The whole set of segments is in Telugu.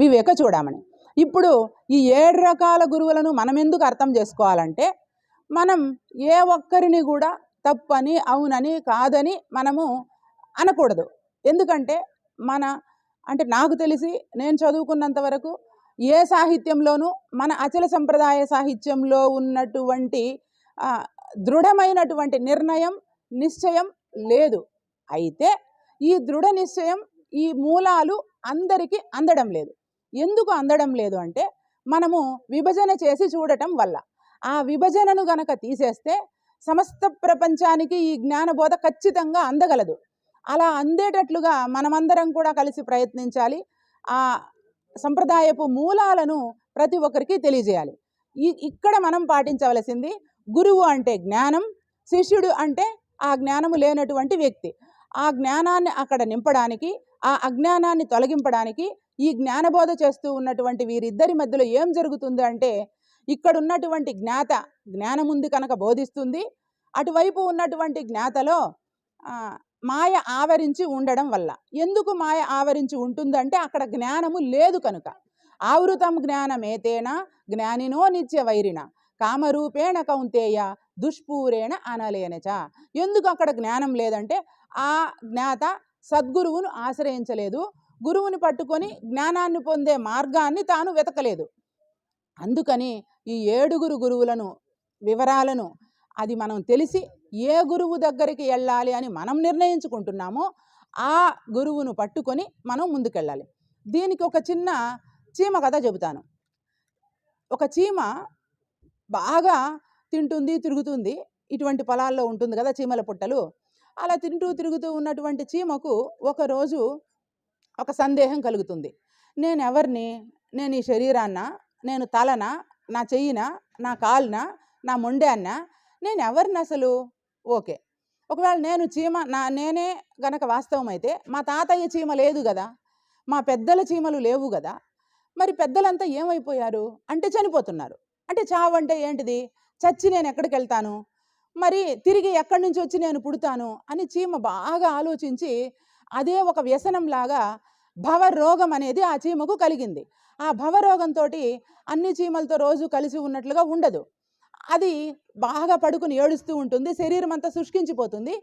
వివేక చూడమని. ఇప్పుడు ఈ ఏడు రకాల గురువులను మనం ఎందుకు అర్థం చేసుకోవాలంటే మనం ఏ ఒక్కరిని కూడా తప్పని అవునని కాదని మనము అనకూడదు. ఎందుకంటే మన అంటే నాకు తెలిసి నేను చదువుకున్నంత వరకు ఏ సాహిత్యంలోనూ మన అచల సంప్రదాయ సాహిత్యంలో ఉన్నటువంటి దృఢమైనటువంటి నిర్ణయం నిశ్చయం లేదు. అయితే ఈ దృఢ నిశ్చయం ఈ మూలాలు అందరికీ అందడం లేదు. ఎందుకు అందడం లేదు అంటే మనము విభజన చేసి చూడటం వల్ల. ఆ విభజనను గనక తీసేస్తే సమస్త ప్రపంచానికి ఈ జ్ఞానబోధ ఖచ్చితంగా అందగలదు. అలా అందేటట్లుగా మనమందరం కూడా కలిసి ప్రయత్నించాలి. ఆ సంప్రదాయపు మూలాలను ప్రతి ఒక్కరికి తెలియజేయాలి. ఈ ఇక్కడ మనం పాటించవలసింది గురువు అంటే జ్ఞానం శిష్యుడు అంటే ఆ జ్ఞానము లేనటువంటి వ్యక్తి. ఆ జ్ఞానాన్ని అక్కడ నింపడానికి ఆ అజ్ఞానాన్ని తొలగింపడానికి ఈ జ్ఞానబోధ చేస్తూ ఉన్నటువంటి వీరిద్దరి మధ్యలో ఏం జరుగుతుంది అంటే ఇక్కడ ఉన్నటువంటి జ్ఞాత జ్ఞానముంది కనుక బోధిస్తుంది అటువైపు ఉన్నటువంటి జ్ఞాతలో మాయ ఆవరించి ఉండడం వల్ల. ఎందుకు మాయ ఆవరించి ఉంటుందంటే అక్కడ జ్ఞానము లేదు కనుక. ఆవృతం జ్ఞానమేతేన జ్ఞానినో నిత్య వైరిణ కామరూపేణ కౌంతేయ దుష్పూరేణ అనలేనచ. ఎందుకు అక్కడ జ్ఞానం లేదంటే ఆ జ్ఞాత సద్గురువును ఆశ్రయించలేదు. గురువుని పట్టుకొని జ్ఞానాన్ని పొందే మార్గాన్ని తాను వెతకలేదు. అందుకని ఈ ఏడుగురు గురువులను వివరాలను అది మనం తెలిసి ఏ గురువు దగ్గరికి వెళ్ళాలి అని మనం నిర్ణయించుకుంటున్నామో ఆ గురువును పట్టుకొని మనం ముందుకెళ్ళాలి. దీనికి ఒక చిన్న చీమ కథ చెబుతాను. ఒక చీమ బాగా తింటుంది తిరుగుతుంది. ఇటువంటి పొలాల్లో ఉంటుంది కదా చీమల పుట్టలు. అలా తింటూ తిరుగుతూ ఉన్నటువంటి చీమకు ఒకరోజు ఒక సందేహం కలుగుతుంది. నేను ఎవరిని నేను ఈ శరీరాన్న నేను తలన నా చెయ్యిన నా కాలున నా మొండాన్న నేను ఎవరిని అసలు? ఓకే. ఒకవేళ నేను చీమ నా నేనే గనక వాస్తవం అయితే మా తాతయ్య చీమ లేదు కదా మా పెద్దల చీమలు లేవు కదా మరి పెద్దలంతా ఏమైపోయారు? అంటే చనిపోతున్నారు. అంటే చావు అంటే ఏంటిది? చచ్చి నేను ఎక్కడికి వెళ్తాను మరి తిరిగి ఎక్కడి నుంచి వచ్చి నేను పుడతాను? అని చీమ బాగా ఆలోచించి అదే ఒక వ్యసనంలాగా భవరోగం అనేది ఆ చీమకు కలిగింది. ఆ భవరోగంతో అన్ని చీమలతో రోజు కలిసి ఉన్నట్లుగా ఉండదు. అది బాగా పడుకుని ఏడుస్తూ ఉంటుంది. శరీరం అంతా శుష్కించిపోతుంది.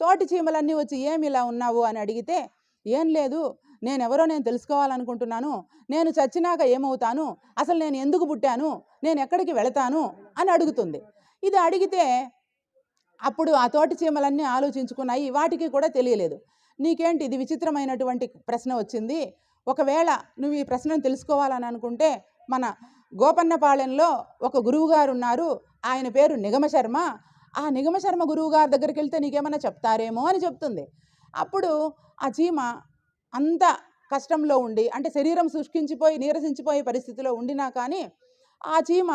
తోటి చీమలన్నీ వచ్చి ఏమి ఇలా ఉన్నావు? అని అడిగితే ఏం లేదు. నేనెవరో నేను తెలుసుకోవాలనుకుంటున్నాను. నేను చచ్చినాక ఏమవుతాను? అసలు నేను ఎందుకు పుట్టాను? నేను ఎక్కడికి వెళతాను? అని అడుగుతుంది. ఇది అడిగితే అప్పుడు ఆ తోటి చీమలన్నీ ఆలోచించుకున్నాయి. వాటికి కూడా తెలియలేదు. నీకేంటి ఇది విచిత్రమైనటువంటి ప్రశ్న వచ్చింది? ఒకవేళ నువ్వు ఈ ప్రశ్నను తెలుసుకోవాలని అనుకుంటే మన గోపన్నపాళెంలో ఒక గురువుగారు ఉన్నారు ఆయన పేరు నిగమ శర్మ. ఆ నిగమ శర్మ గురువు గారి దగ్గరికి వెళ్తే నీకేమైనా చెప్తారేమో అని చెప్తుంది. అప్పుడు ఆ చీమ అంత కష్టంలో ఉండి అంటే శరీరం శుష్కించిపోయి నీరసించిపోయే పరిస్థితిలో ఉండినా కానీ ఆ చీమ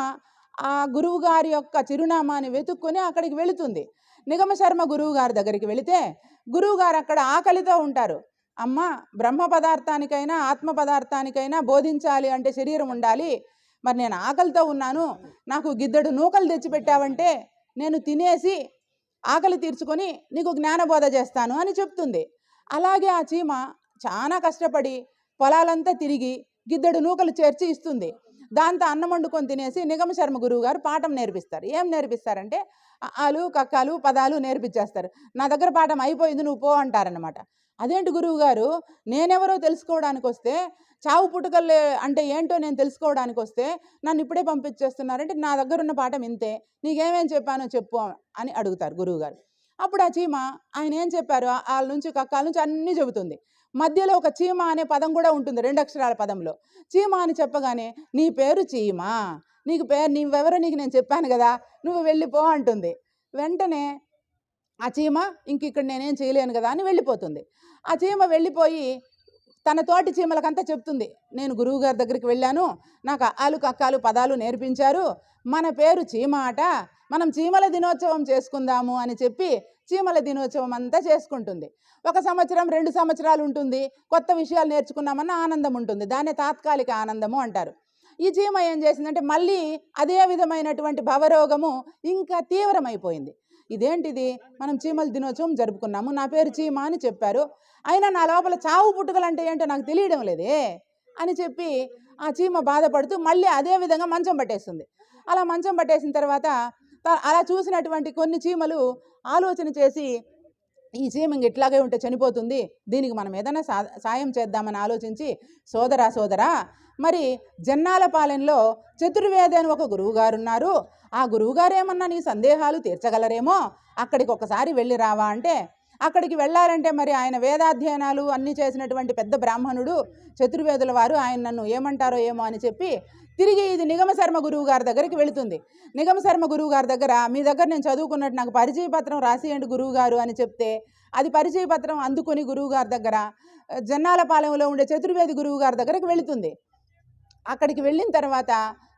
ఆ గురువు గారి యొక్క చిరునామాని వెతుక్కొని అక్కడికి వెళుతుంది. నిగమ శర్మ గురువు గారి దగ్గరికి వెళితే గురువు గారు అక్కడ ఆకలితో ఉంటారు. అమ్మ బ్రహ్మ పదార్థానికైనా ఆత్మ పదార్థానికైనా బోధించాలి అంటే శరీరం ఉండాలి. మరి నేను ఆకలితో ఉన్నాను. నాకు గిద్దడు నూకలు తెచ్చిపెట్టావంటే నేను తినేసి ఆకలి తీర్చుకొని నీకు జ్ఞానబోధ చేస్తాను అని చెప్తుంది. అలాగే ఆ చీమ చాలా కష్టపడి పొలాలంతా తిరిగి గిద్దెడు నూకలు చేర్చి ఇస్తుంది. దాంతో అన్నం వండుకొని తినేసి నిగమ శర్మ గురువు గారు పాఠం నేర్పిస్తారు. ఏం నేర్పిస్తారంటే ఆలు కక్కాలు పదాలు నేర్పించేస్తారు నా దగ్గర పాఠం అయిపోయింది నువ్వు పో అంటారనమాట అదేంటి గురువు గారు నేనెవరో తెలుసుకోవడానికి వస్తే చావు పుట్టుకలు అంటే ఏంటో నేను తెలుసుకోవడానికి వస్తే నన్ను ఇప్పుడే పంపించేస్తున్నారంటే నా దగ్గర ఉన్న పాఠం ఇంతే. నీకేమేం చెప్పానో చెప్పు అని అడుగుతారు గురువుగారు. అప్పుడు ఆ చీమ ఆయన ఏం చెప్పారు? వాళ్ళ నుంచి కక్కాల నుంచి అన్నీ చెబుతుంది. మధ్యలో ఒక చీమ అనే పదం కూడా ఉంటుంది రెండు అక్షరాల పదంలో. చీమ అని చెప్పగానే నీ పేరు చీమ. నీకు పేరు నీవెవరో నీకు నేను చెప్పాను కదా నువ్వు వెళ్ళిపో అంటుంది. వెంటనే ఆ చీమ ఇంక ఇక్కడ నేనేం చేయలేను కదా అని వెళ్ళిపోతుంది. ఆ చీమ వెళ్ళిపోయి తన తోటి చీమలకంతా చెప్తుంది. నేను గురువు గారి దగ్గరికి వెళ్ళాను. నాకు అక్కాలు కక్కాలు పదాలు నేర్పించారు. మన పేరు చీమ ఆట. మనం చీమల దినోత్సవం చేసుకుందాము అని చెప్పి చీమల దినోత్సవం అంతా చేసుకుంటుంది. ఒక సంవత్సరం రెండు సంవత్సరాలు ఉంటుంది. కొత్త విషయాలు నేర్చుకున్నామన్న ఆనందం ఉంటుంది. దాన్ని తాత్కాలిక ఆనందము అంటారు. ఈ చీమ ఏం చేసిందంటే మళ్ళీ అదే విధమైనటువంటి భవరోగము ఇంకా తీవ్రమైపోయింది. ఇదేంటిది? మనం చీమల దినోత్సవం జరుపుకున్నాము. నా పేరు చీమ అని చెప్పారు. అయినా నా లోపల చావు పుట్టుకలు అంటే ఏంటో నాకు తెలియడం లేదే అని చెప్పి ఆ చీమ బాధపడుతూ మళ్ళీ అదే విధంగా మంచం పట్టేస్తుంది. అలా మంచం పట్టేసిన తర్వాత అలా చూసినటువంటి కొన్ని చీమలు ఆలోచన చేసి ఈ చీమ ఇట్లాగే ఉంటే చనిపోతుంది దీనికి మనం ఏదైనా సా సాయం చేద్దామని ఆలోచించి సోదరా సోదరా మరి జన్నాల పాలెంలో చతుర్వేది అని ఒక గురువుగారు ఉన్నారు ఆ గురువుగారు ఏమన్నా నీ సందేహాలు తీర్చగలరేమో? అక్కడికి ఒకసారి వెళ్ళి రావా అంటే అక్కడికి వెళ్ళారంటే మరి ఆయన వేదాధ్యయనాలు అన్నీ చేసినటువంటి పెద్ద బ్రాహ్మణుడు చతుర్వేదుల వారు ఆయన నన్ను ఏమంటారో ఏమో అని చెప్పి తిరిగి ఇది నిగమ శర్మ గురువు గారి దగ్గరికి వెళుతుంది. నిగమ శర్మ గురువు గారి దగ్గర మీ దగ్గర నేను చదువుకున్నట్టు నాకు పరిచయ పత్రం రాసియండి గురువు గారు అని చెప్తే అది పరిచయ పత్రం అందుకొని గురువు గారి దగ్గర జన్నాలపాలెంలో ఉండే చతుర్వేది గురువు గారి దగ్గరికి వెళుతుంది. అక్కడికి వెళ్ళిన తర్వాత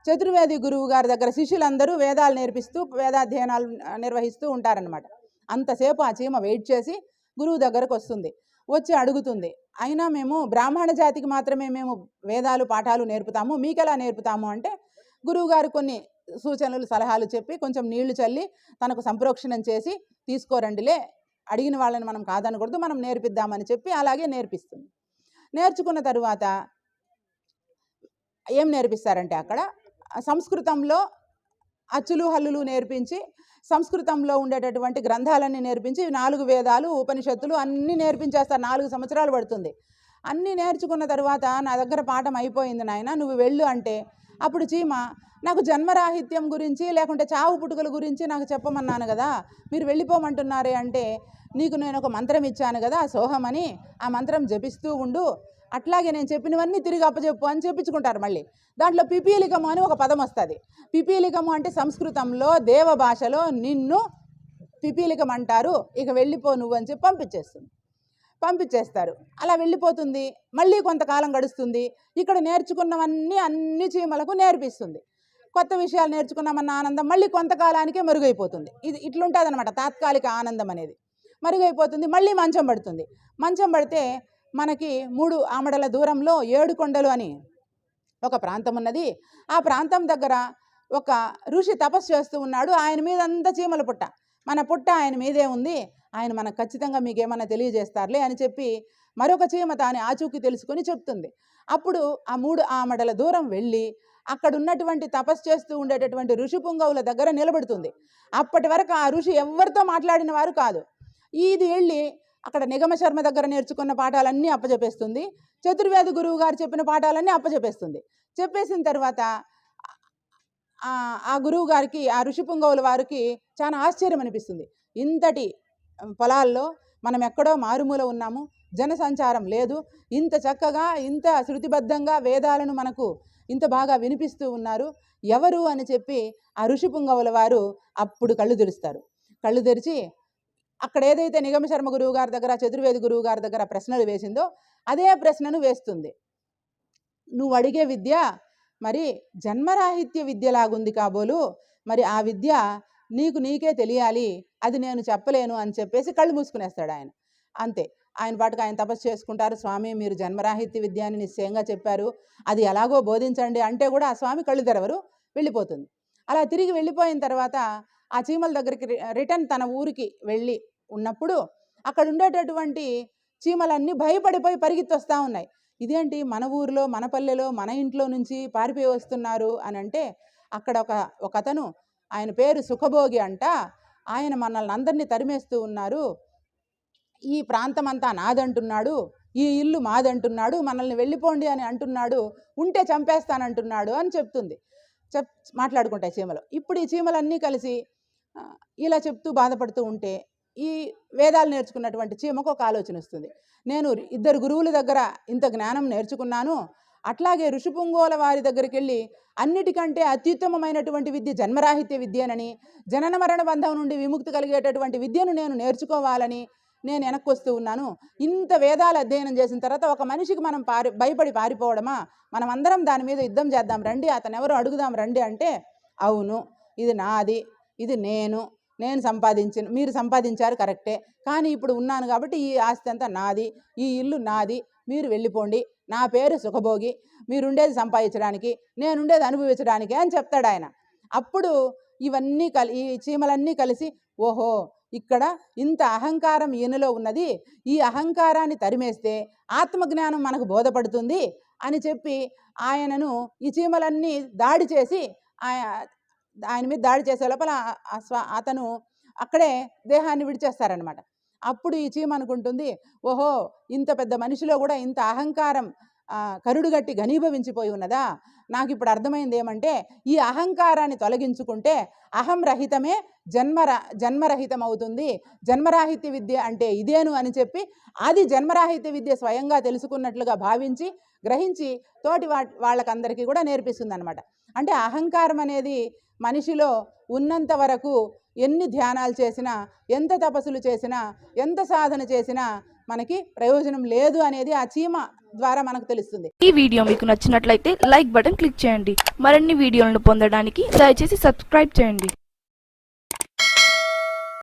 చతుర్వేది గురువు గారి దగ్గర శిష్యులందరూ వేదాలు నేర్పిస్తూ వేదాధ్యయనాలు నిర్వహిస్తూ ఉంటారనమాట అంతసేపు ఆ చీమ వెయిట్ చేసి గురువు దగ్గరకు వస్తుంది. వచ్చి అడుగుతుంది. అయినా మేము బ్రాహ్మణ జాతికి మాత్రమే మేము వేదాలు పాఠాలు నేర్పుతాము. మీకెలా నేర్పుతాము అంటే గురువుగారు కొన్ని సూచనలు సలహాలు చెప్పి కొంచెం నీళ్ళు చల్లి తనకు సంప్రోక్షణం చేసి తీసుకోరండిలే అడిగిన వాళ్ళని మనం కాదనకూడదు మనం నేర్పిద్దామని చెప్పి అలాగే నేర్పిస్తుంది. నేర్చుకున్న తరువాత ఏం నేర్పిస్తారంటే అక్కడ సంస్కృతంలో అచ్చులు హల్లులు నేర్పించి సంస్కృతంలో ఉండేటటువంటి గ్రంథాలన్నీ నేర్పించి నాలుగు వేదాలు ఉపనిషత్తులు అన్నీ నేర్పించేస్తారు నాలుగు సంవత్సరాలు పడుతుంది. అన్నీ నేర్చుకున్న తర్వాత నా దగ్గర పాఠం అయిపోయింది నాయన నువ్వు వెళ్ళు అంటే. అప్పుడు చీమ నాకు జన్మరాహిత్యం గురించి లేకుంటే చావు పుట్టుకల గురించి నాకు చెప్పమన్నాను కదా మీరు వెళ్ళిపోమంటున్నారే అంటే నీకు నేను ఒక మంత్రం ఇచ్చాను కదా సోహమని ఆ మంత్రం జపిస్తూ ఉండు. అట్లాగే నేను చెప్పినవన్నీ తిరిగి అప్పచెప్పు అని చెప్పించుకుంటారు మళ్ళీ. దాంట్లో పిపీలికము అని ఒక పదం వస్తుంది. పిపీలికము అంటే సంస్కృతంలో దేవ భాషలో నిన్ను పిపీలికం అంటారు. ఇక వెళ్ళిపో నువ్వు అని చెప్పి పంపించేస్తుంది. పంపించేస్తారు. అలా వెళ్ళిపోతుంది. మళ్ళీ కొంతకాలం గడుస్తుంది. ఇక్కడ నేర్చుకున్నవన్నీ అన్ని చీమలకు నేర్పిస్తుంది. కొత్త విషయాలు నేర్చుకున్నామన్న ఆనందం మళ్ళీ కొంతకాలానికే మరుగైపోతుంది. ఇది ఇట్లుంటుంది అనమాట తాత్కాలిక ఆనందం అనేది. మరుగైపోతుంది. మళ్ళీ మంచం పడుతుంది. మంచం పడితే మనకి మూడు ఆమడల దూరంలో ఏడు కొండలు అని ఒక ప్రాంతం ఉన్నది. ఆ ప్రాంతం దగ్గర ఒక ఋషి తపస్సు చేస్తూ ఉన్నాడు. ఆయన మీద అంతా చీమల పుట్ట. మన పుట్ట ఆయన మీదే ఉంది. ఆయన మనకు ఖచ్చితంగా మీకేమన్నా తెలియజేస్తారులే అని చెప్పి మరొక చీమ తాను ఆచూకీ తెలుసుకొని చెప్తుంది. అప్పుడు ఆ మూడు ఆమడల దూరం వెళ్ళి అక్కడ ఉన్నటువంటి తపస్సు చేస్తూ ఉండేటటువంటి ఋషి పుంగవుల దగ్గర నిలబడుతుంది. అప్పటి వరకు ఆ ఋషి ఎవరితో మాట్లాడిన వారు కాదు. ఇది వెళ్ళి అక్కడ నిగమ శర్మ దగ్గర నేర్చుకున్న పాఠాలన్నీ అప్పచెప్పేస్తుంది చతుర్వేది గురువు గారు చెప్పిన పాఠాలన్నీ అప్పచెప్పేస్తుంది చెప్పేసిన తర్వాత ఆ గురువు గారికి ఆ ఋషి పుంగవుల వారికి చాలా ఆశ్చర్యం అనిపిస్తుంది. ఇంతటి పొలాల్లో మనం ఎక్కడో మారుమూల ఉన్నాము జనసంచారం లేదు. ఇంత చక్కగా ఇంత శృతిబద్ధంగా వేదాలను మనకు ఇంత బాగా వినిపిస్తూ ఉన్నారు. ఎవరు అని చెప్పి ఆ ఋషి పుంగవుల వారు అప్పుడు కళ్ళు తెరుస్తారు. కళ్ళు తెరిచి అక్కడ ఏదైతే నిగమ శర్మ గురువు గారి దగ్గర చతుర్వేది గురువు గారి దగ్గర ప్రశ్నలు వేసిందో అదే ప్రశ్నను వేస్తుంది. నువ్వు అడిగే విద్య మరి జన్మరాహిత్య విద్యలాగుంది కాబోలు మరి ఆ విద్య నీకు నీకే తెలియాలి అది నేను చెప్పలేను అని చెప్పేసి కళ్ళు మూసుకునేస్తాడు ఆయన. అంతే. ఆయన పాటుకు ఆయన తపస్సు చేసుకుంటారు. స్వామి మీరు జన్మరాహిత్య విద్య అని నిశ్చయంగా చెప్పారు. అది ఎలాగో బోధించండి అంటే కూడా ఆ స్వామి కళ్ళు తెరవరు వెళ్ళిపోతుంది. అలా తిరిగి వెళ్ళిపోయిన తర్వాత ఆ చీమల దగ్గరికి రి- రిటర్న్ తన ఊరికి వెళ్ళి ఉన్నప్పుడు అక్కడ ఉండేటటువంటి చీమలన్నీ భయపడిపోయి పరిగెత్తొస్తూ ఉన్నాయి. ఇదేంటి? మన ఊరిలో మన పల్లెలో మన ఇంట్లో నుంచి పారిపోయి వస్తున్నారు అని అంటే అక్కడ ఒక ఒక అతను ఆయన పేరు సుఖభోగి అంట. ఆయన మనల్ని అందరినీ తరిమేస్తూ ఉన్నారు. ఈ ప్రాంతం అంతా నాదంటున్నాడు. ఈ ఇల్లు మాదంటున్నాడు. మనల్ని వెళ్ళిపోండి అని అంటున్నాడు. ఉంటే చంపేస్తానంటున్నాడు అని చెప్తుంది. చెప్ మాట్లాడుకుంటాయి చీమలు. ఇప్పుడు ఈ చీమలన్నీ కలిసి ఇలా చెప్తూ బాధపడుతూ ఉంటే ఈ వేదాలు నేర్చుకున్నటువంటి చీమకు ఒక ఆలోచన వస్తుంది. నేను ఇద్దరు గురువుల దగ్గర ఇంత జ్ఞానం నేర్చుకున్నాను. అట్లాగే ఋషిపుంగోల వారి దగ్గరికి వెళ్ళి అన్నిటికంటే అత్యుత్తమమైనటువంటి విద్య జన్మరాహిత్య విద్యనని జనన మరణ బంధం నుండి విముక్తి కలిగేటటువంటి విద్యను నేను నేర్చుకోవాలని నేను వెనక్కి వస్తూ ఉన్నాను. ఇంత వేదాలు అధ్యయనం చేసిన తర్వాత ఒక మనిషికి మనం పారి భయపడి పారిపోవడమా? మనం అందరం దాని మీద యుద్ధం చేద్దాం రండి అతను ఎవరు అడుగుదాం రండి అంటే అవును ఇది నాది. ఇది నేను నేను సంపాదించిన మీరు సంపాదించారు కరెక్టే. కానీ ఇప్పుడు ఉన్నాను కాబట్టి ఈ ఆస్తి అంతా నాది ఈ ఇల్లు నాది మీరు వెళ్ళిపోండి. నా పేరు సుఖభోగి మీరుండేది సంపాదించడానికి నేనుండేది అనుభవించడానికి అని చెప్తాడు ఆయన. అప్పుడు ఇవన్నీ కలి ఈ చీమలన్నీ కలిసి ఓహో ఇక్కడ ఇంత అహంకారం ఈయనలో ఉన్నది ఈ అహంకారాన్ని తరిమేస్తే ఆత్మజ్ఞానం మనకు బోధపడుతుంది అని చెప్పి ఆయనను ఈ చీమలన్నీ దాడి చేసి ఆయ- ఆయన మీద దాడి చేసే లోపల అతను అక్కడే దేహాన్ని విడిచేస్తారనమాట అప్పుడు ఈ చీమ అనుకుంటుంది ఓహో ఇంత పెద్ద మనిషిలో కూడా ఇంత అహంకారం కరుడుగట్టి ఘనీభవించిపోయి ఉన్నదా? నాకు ఇప్పుడు అర్థమైంది ఏమంటే ఈ అహంకారాన్ని తొలగించుకుంటే అహం రహితమే జన్మర జన్మరహితం అవుతుంది జన్మరాహిత్య విద్య అంటే ఇదేను అని చెప్పి అది జన్మరాహిత్య విద్య స్వయంగా తెలుసుకున్నట్లుగా భావించి గ్రహించి తోటి వా వాళ్ళకందరికీ కూడా నేర్పిస్తుంది అనమాట అంటే అహంకారం అనేది మనిషిలో ఉన్నంత వరకు ఎన్ని ధ్యానాలు చేసినా ఎంత తపస్సులు చేసినా ఎంత సాధన చేసినా మనకి ప్రయోజనం లేదు అనేది ఆ చీమ ద్వారా మనకు తెలుస్తుంది. ఈ వీడియో మీకు నచ్చినట్లయితే లైక్ బటన్ క్లిక్ చేయండి. మరిన్ని వీడియోలను పొందడానికి దయచేసి సబ్స్క్రైబ్ చేయండి.